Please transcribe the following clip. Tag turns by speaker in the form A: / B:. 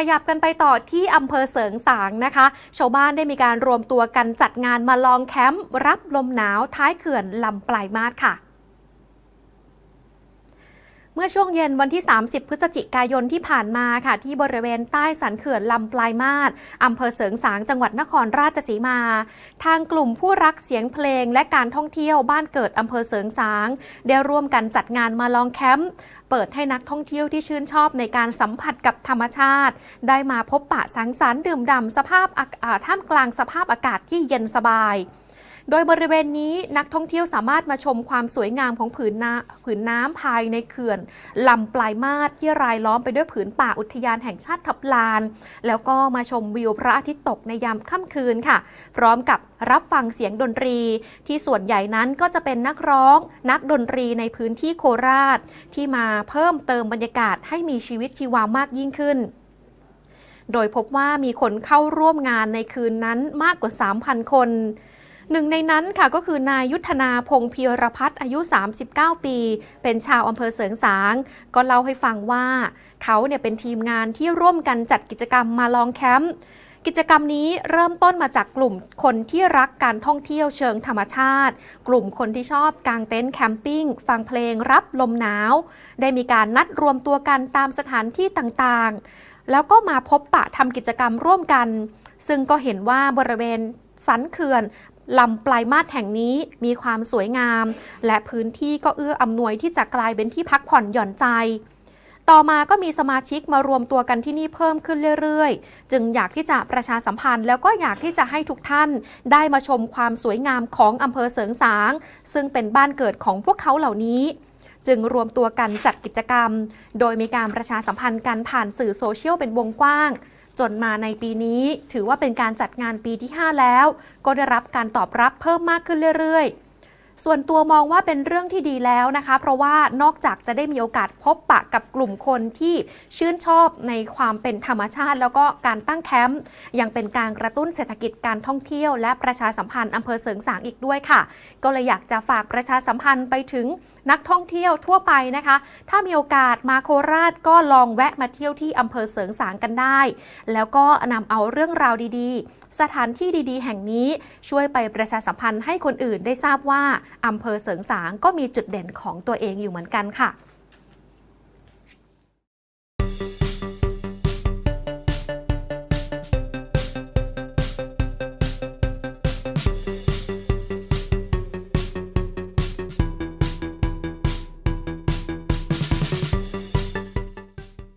A: ขยับกันไปต่อที่อำเภอเสริงสางนะคะ ชาวบ้านได้มีการรวมตัวกันจัดงานมาลองแคมป์รับลมหนาวท้ายเขื่อนลำปลายมาศค่ะ มื่อช่วงเย็นวันที่ 30 พฤศจิกายนที่ผ่านมาค่ะ ที่บริเวณใต้สันเขื่อนลำปลายมาศอำเภอเสริงสางจังหวัดนครราชสีมา ทางกลุ่มผู้รักเสียงเพลงและการท่องเที่ยวบ้านเกิดอำเภอเสริงสางได้ร่วมกันจัดงานมาลองแคมป์เปิดให้นักท่องเที่ยวที่ชื่นชอบในการสัมผัสกับธรรมชาติ ได้มาพบปะสังสรรค์ดื่มด่ำสภาพอากาศท่ามกลางสภาพอากาศที่เย็นสบาย โดยบริเวณนี้นักท่องเที่ยวสามารถมาชมความสวยงามของผืนน้ำผืนน้ำภายในเขื่อนลำปลายมาศที่รายล้อมไปด้วยผืนป่าอุทยานแห่งชาติทับลาน แล้วก็มาชมวิวพระอาทิตย์ตกในยามค่ำคืนค่ะ พร้อมกับรับฟังเสียงดนตรี ที่ส่วนใหญ่นั้นก็จะเป็นนักร้อง นักดนตรีในพื้นที่โคราช ที่มาเพิ่มเติมบรรยากาศให้มีชีวิตชีวามากยิ่งขึ้นโดยพบว่ามีคนเข้าร่วมงานในคืนนั้นมากกว่า 3,000 คน หนึ่งในนั้นค่ะก็คือนายยุทธนาพงศ์พียรพัฒน์อายุ 39 ปี เป็นชาวอำเภอเสริงสาง ก็เล่าให้ฟังว่า เขาเนี่ยเป็นทีมงานที่ร่วมกันจัดกิจกรรมมาลองแคมป์กิจกรรมนี้เริ่มต้นมาจากกลุ่มคนที่รักการท่องเที่ยวเชิงธรรมชาติ กลุ่มคนที่ชอบกางเต็นท์แคมปิ้ง ฟังเพลงรับลมหนาว ได้มีการนัดรวมตัวกันตามสถานที่ต่างๆ แล้วก็มาพบปะทำกิจกรรมร่วมกัน ซึ่งก็เห็นว่าบริเวณ สันเขื่อนลำปลายมาศแห่งนี้มีความสวยงาม และพื้นที่ก็เอื้ออำนวยที่จะกลายเป็นที่พักผ่อนหย่อนใจ ต่อมาก็มีสมาชิกมารวมตัวกันที่นี่เพิ่มขึ้นเรื่อยๆ จึงอยากที่จะประชาสัมพันธ์ แล้วก็อยากที่จะให้ทุกท่านได้มาชมความสวยงามของอำเภอเสริงสาง ซึ่งเป็นบ้านเกิดของพวกเขาเหล่านี้จึงรวมตัวกันจัดกิจกรรม โดยมีการประชาสัมพันธ์กันผ่านสื่อโซเชียลเป็นวงกว้าง จนมาในปีนี้ถือว่าเป็นการจัดงานปีที่ 5 แล้ว ก็ได้รับการตอบรับเพิ่มมากขึ้นเรื่อยๆ ส่วนตัวมองว่าเป็นเรื่องที่ดีแล้วนะคะ เพราะว่านอกจากจะได้มีโอกาสพบปะกับกลุ่มคนที่ชื่นชอบในความเป็นธรรมชาติ แล้วก็การตั้งแคมป์ยังเป็นการกระตุ้นเศรษฐกิจการท่องเที่ยว และประชาสัมพันธ์อำเภอเสริงสางอีกด้วยค่ะ ก็เลยอยากจะฝากประชาสัมพันธ์ไปถึงนักท่องเที่ยวทั่วไปนะคะ ถ้ามีโอกาสมาโคราชก็ลองแวะมาเที่ยวที่อำเภอเสริงสางกันได้ แล้วก็นำเอาเรื่องราวดีๆ สถานที่ดีๆ แห่งนี้ช่วยไปประชาสัมพันธ์ให้คนอื่นได้ทราบว่าอำเภอเสริงสางก็มีจุดเด่นของตัวเองอยู่เหมือนกันค่ะ